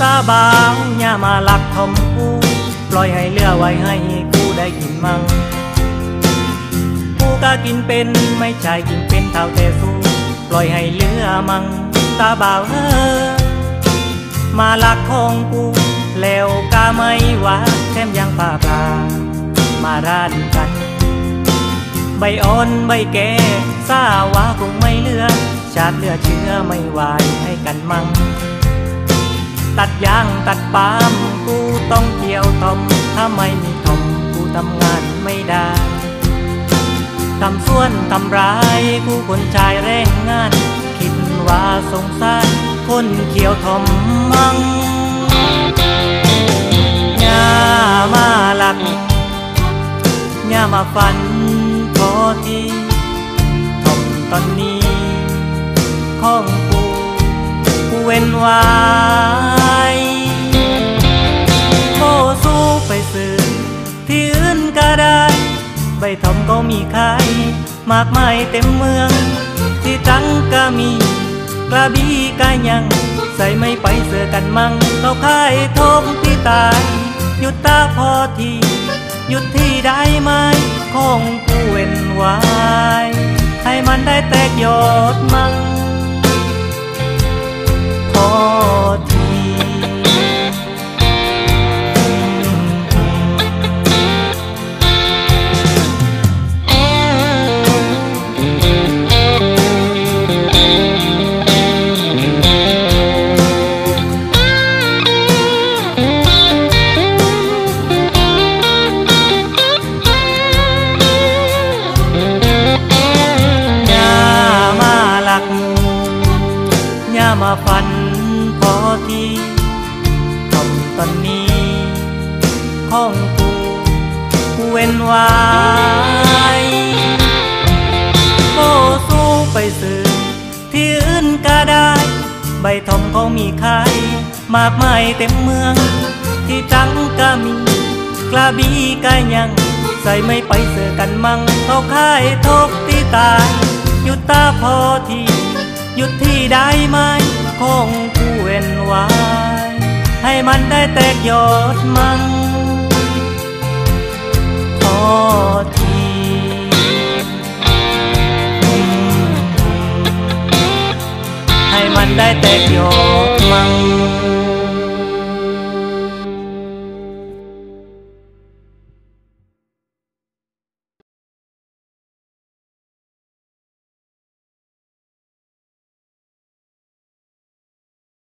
บ่าวอย่ามาหลักทอมกูปล่อยให้เลือไว้ให้กูได้กินมั่งกูก็กินเป็นไม่ใช่กินเป็นเท่าแต่สู้ปล่อยให้เลือมั่งตาบ่าวเออมาหลักของกูแล้วก็ไม่ว่าแถมยังป่าปลามาราดกัน ใบอ่อนใบแก่สาวาคงไม่เลือชาติเลือเชื่อไม่ไหวให้กันมั่ง ตัดยางตัดปาล์มกูต้องเกี่ยวทอมถ้าไม่มีทอมกูทำงานไม่ได้ทำส่วนทำร้ายกูคนชายแรงงาน คิดว่าสงสารคนเกี่ยวทอมมั่งย่ามาหลักย่ามาฝันพอทีทอมตอนนี้ของกูกูเว้นว้โทองก็มีขาย มากมายเต็มเมือง ที่ตรังก็มี กระบี่ก็ยัง ใส่ไม่ไปเสือกันมั่งเขาขายทมที่ตายหยุดตาพอทีหยุดที่ได้ไหมของกูเว้นไว้ให้มันได้แตกยอดมั่ง มาฝันพอทีทำตอนนี้ของกูเว้นไว้โอ้สู้ไปซื้อที่อื่นก็ได้ ใบทอมเขามีขายมากมายเต็มเมือง ที่จังก็มีกระบี่ก็ยังใส่ไม่ไปเสือกันมั่งเขาขายทกที่ตายหยุดตาพอที หยุดที่ได้ไหมคงผู้เว้นไว้ให้มันได้แตกยอดมันพอทีให้มันได้แตกยอดมัน